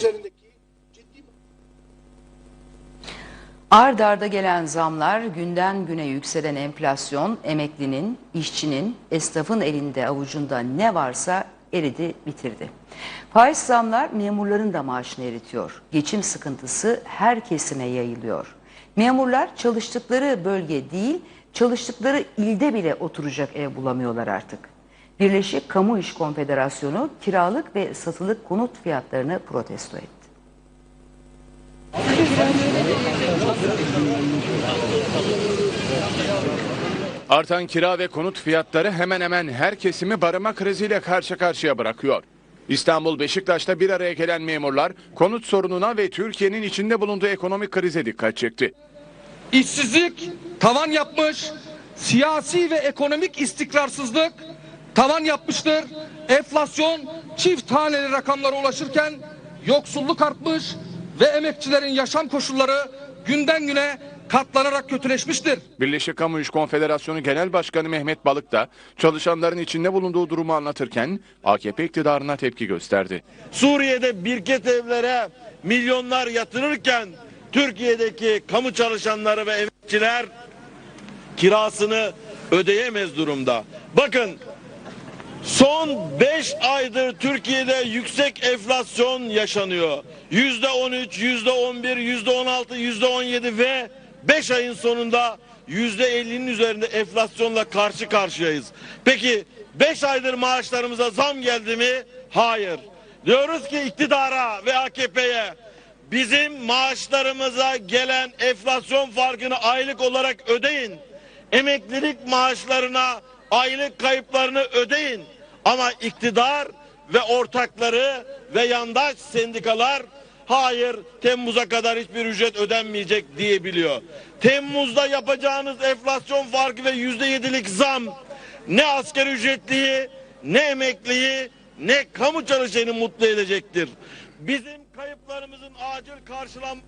üzerindeki ciddi Ard arda gelen zamlar, günden güne yükselen enflasyon, emeklinin, işçinin, esnafın elinde avucunda ne varsa eridi bitirdi. Faiz zamlar memurların da maaşını eritiyor. Geçim sıkıntısı her kesime yayılıyor. Memurlar çalıştıkları bölge değil, çalıştıkları ilde bile oturacak ev bulamıyorlar artık. Birleşik Kamu İş Konfederasyonu kiralık ve satılık konut fiyatlarını protesto etti. Artan kira ve konut fiyatları hemen hemen her kesimi barınma kriziyle karşı karşıya bırakıyor. İstanbul Beşiktaş'ta bir araya gelen memurlar konut sorununa ve Türkiye'nin içinde bulunduğu ekonomik krize dikkat çekti. İşsizlik tavan yapmış, siyasi ve ekonomik istikrarsızlık tavan yapmıştır. Enflasyon çift taneli rakamlara ulaşırken yoksulluk artmış ve emekçilerin yaşam koşulları günden güne katlanarak kötüleşmiştir. Birleşik Kamu İş Konfederasyonu Genel Başkanı Mehmet Balık da çalışanların içinde bulunduğu durumu anlatırken AKP iktidarına tepki gösterdi. Suriye'de birket evlere milyonlar yatırırken Türkiye'deki kamu çalışanları ve emekçiler kirasını ödeyemez durumda. Bakın son 5 aydır Türkiye'de yüksek enflasyon yaşanıyor. Yüzde 13, yüzde 11, yüzde 16, yüzde 17 ve 5 ayın sonunda yüzde 50'nin üzerinde enflasyonla karşı karşıyayız. Peki 5 aydır maaşlarımıza zam geldi mi? Hayır. Diyoruz ki iktidara ve AKP'ye bizim maaşlarımıza gelen enflasyon farkını aylık olarak ödeyin. Emeklilik maaşlarına aylık kayıplarını ödeyin. Ama iktidar ve ortakları ve yandaş sendikalar hayır Temmuz'a kadar hiçbir ücret ödenmeyecek diyebiliyor. Temmuz'da yapacağınız enflasyon farkı ve yüzde yedilik zam ne asgari ücretliyi ne emekliyi ne kamu çalışanı mutlu edecektir. Bizim kayıplarımızın acil karşılan